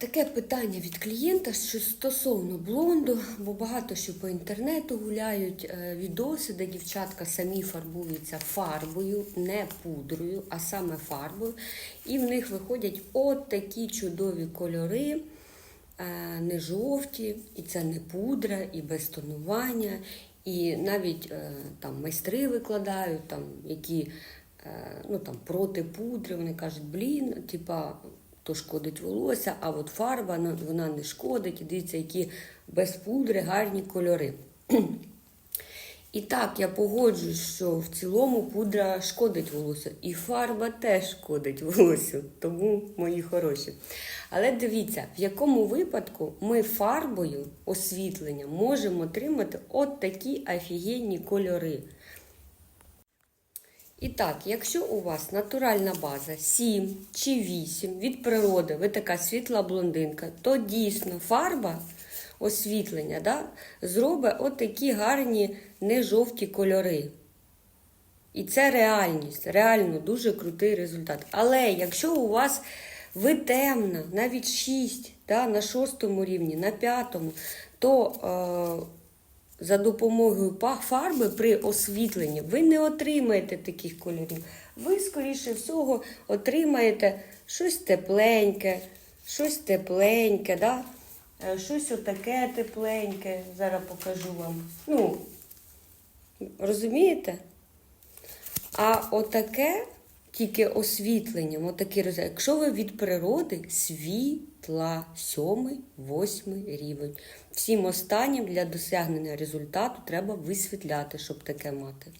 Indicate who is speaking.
Speaker 1: таке питання від клієнта що стосовно блонду, бо багато що по інтернету гуляють е, відоси, де дівчатка самі фарбуються фарбою, не пудрою, а саме фарбою. І в них виходять от такі чудові кольори, е, не жовті, і це не пудра, і без тонування. І навіть е, там майстри викладають, там, які ну, там, проти пудри, вони кажуть, блін, типа, то шкодить волосся, а от фарба вона не шкодить. І дивіться, які без пудри гарні кольори. І так, я погоджуюсь, що в цілому пудра шкодить волосю, і фарба теж шкодить волосю, тому мої хороші. Але дивіться, в якому випадку ми фарбою освітлення можемо отримати от такі офігенні кольори. І так, якщо у вас натуральна база 7 чи 8 від природи, ви така світла блондинка, то дійсно фарба освітлення да, зробить от такі гарні не-жовті кольори. І це реальність, реально дуже крутий результат. Але якщо у вас ви темна, навіть 6, да, на шостому рівні, на п'ятому, то е, за допомогою фарби при освітленні ви не отримаєте таких кольорів. Ви, скоріше всього, отримаєте щось тепленьке, щось тепленьке, да? Е, щось отаке тепленьке. Зараз покажу вам. Ну, розумієте? А отаке тільки освітленням, Отакі розряд. Якщо ви від природи світла, сьомий, восьмий рівень. Всім останнім для досягнення результату треба висвітляти, щоб таке мати.